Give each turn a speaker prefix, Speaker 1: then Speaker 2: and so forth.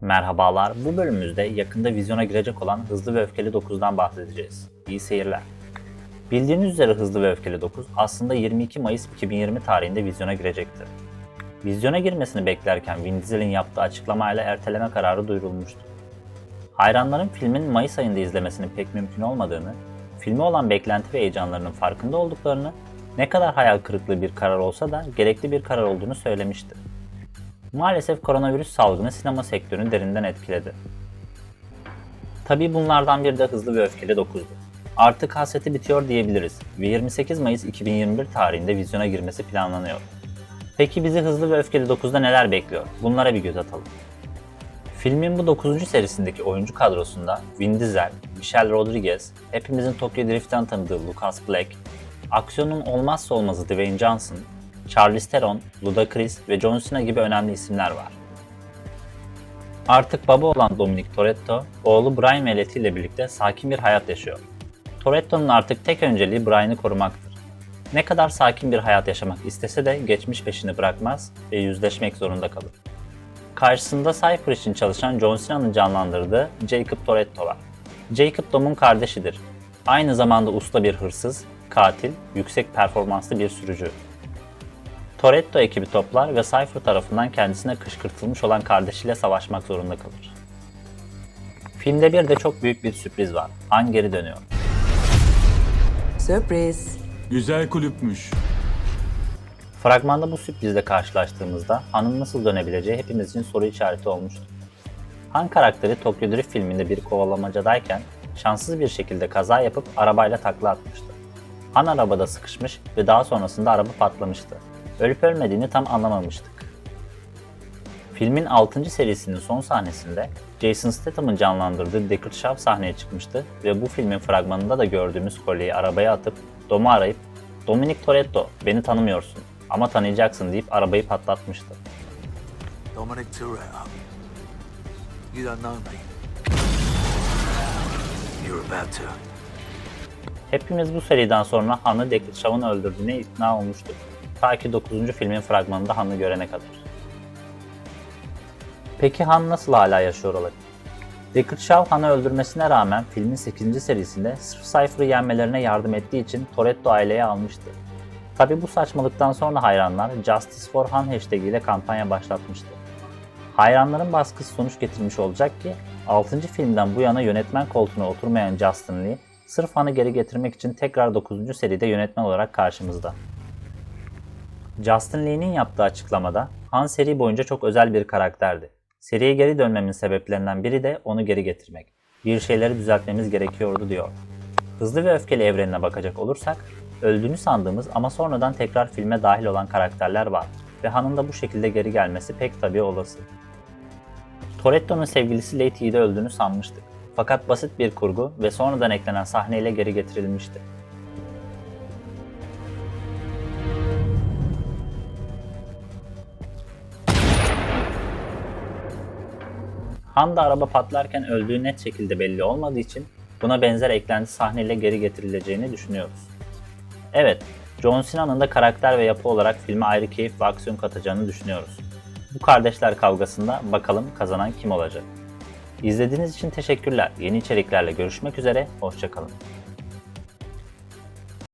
Speaker 1: Merhabalar, bu bölümümüzde yakında vizyona girecek olan Hızlı ve Öfkeli 9'dan bahsedeceğiz. İyi seyirler. Bildiğiniz üzere Hızlı ve Öfkeli 9 aslında 22 Mayıs 2020 tarihinde vizyona girecektir. Vizyona girmesini beklerken Vin Diesel'in yaptığı açıklamayla erteleme kararı duyurulmuştu. Hayranların filmin Mayıs ayında izlemesinin pek mümkün olmadığını, filme olan beklenti ve heyecanlarının farkında olduklarını, ne kadar hayal kırıklığı bir karar olsa da gerekli bir karar olduğunu söylemişti. Maalesef koronavirüs salgını sinema sektörünü derinden etkiledi. Tabii bunlardan biri de Hızlı ve Öfkeli 9'du. Artık hasreti bitiyor diyebiliriz ve 28 Mayıs 2021 tarihinde vizyona girmesi planlanıyor. Peki bizi Hızlı ve Öfkeli 9'da neler bekliyor? Bunlara bir göz atalım. Filmin bu 9. serisindeki oyuncu kadrosunda Vin Diesel, Michelle Rodriguez, hepimizin Tokyo Drift'ten tanıdığı Lucas Black, aksiyonun olmazsa olmazı Dwayne Johnson, Charlize Theron, Ludacris ve John Cena gibi önemli isimler var. Artık baba olan Dominic Toretto, oğlu Brian Veleti ile birlikte sakin bir hayat yaşıyor. Toretto'nun artık tek önceliği Brian'ı korumaktır. Ne kadar sakin bir hayat yaşamak istese de geçmiş peşini bırakmaz ve yüzleşmek zorunda kalır. Karşısında Cypher için çalışan John Cena'nın canlandırdığı Jacob Toretto var. Jacob Dom'un kardeşidir. Aynı zamanda usta bir hırsız, katil, yüksek performanslı bir sürücü. Toretto ekibi toplar ve Cypher tarafından kendisine kışkırtılmış olan kardeşiyle savaşmak zorunda kalır. Filmde bir de çok büyük bir sürpriz var. Han geri dönüyor.
Speaker 2: Sürpriz.
Speaker 3: Güzel kulüpmüş.
Speaker 1: Fragmanda bu sürprizle karşılaştığımızda Han'ın nasıl dönebileceği hepimiz için soru işareti olmuştu. Han karakteri Tokyo Drift filminde bir kovalamacadayken şanssız bir şekilde kaza yapıp arabayla takla atmıştı. Han arabada sıkışmış ve daha sonrasında araba patlamıştı. Ölüp ölmediğini tam anlamamıştık. Filmin 6. serisinin son sahnesinde Jason Statham'ın canlandırdığı Deckard Shaw sahneye çıkmıştı ve bu filmin fragmanında da gördüğümüz kolyeyi arabaya atıp Dom'u arayıp Dominic Toretto beni tanımıyorsun ama tanıyacaksın deyip arabayı patlatmıştı.
Speaker 4: Dominic Toretto. You don't know me. You're about to.
Speaker 1: Hepimiz bu seriden sonra Han'ı Deckard Shaw'ın öldürdüğüne ikna olmuştuk. Ta ki 9. filmin fragmanında Han'ı görene kadar. Peki Han nasıl hala yaşıyor olabilir? Deckard Shaw Han'ı öldürmesine rağmen filmin 8. serisinde sırf Cypher'ı yenmelerine yardım ettiği için Toretto aileye almıştı. Tabi bu saçmalıktan sonra hayranlar Justice for Han hashtag ile kampanya başlatmıştı. Hayranların baskısı sonuç getirmiş olacak ki 6. filmden bu yana yönetmen koltuğuna oturmayan Justin Lee sırf Han'ı geri getirmek için tekrar 9. seride yönetmen olarak karşımızda. Justin Lee'nin yaptığı açıklamada Han seri boyunca çok özel bir karakterdi. Seriye geri dönmemin sebeplerinden biri de onu geri getirmek. Bir şeyleri düzeltmemiz gerekiyordu diyor. Hızlı ve öfkeli evrenine bakacak olursak, öldüğünü sandığımız ama sonradan tekrar filme dahil olan karakterler var ve Han'ın da bu şekilde geri gelmesi pek tabii olası. Toretto'nun sevgilisi Lady de öldüğünü sanmıştık. Fakat basit bir kurgu ve sonradan eklenen sahneyle geri getirilmişti. Han da araba patlarken öldüğü net şekilde belli olmadığı için buna benzer eklenti sahneyle geri getirileceğini düşünüyoruz. Evet, John Cena'nın da karakter ve yapı olarak filme ayrı keyif ve aksiyon katacağını düşünüyoruz. Bu kardeşler kavgasında bakalım kazanan kim olacak? İzlediğiniz için teşekkürler. Yeni içeriklerle görüşmek üzere, hoşçakalın.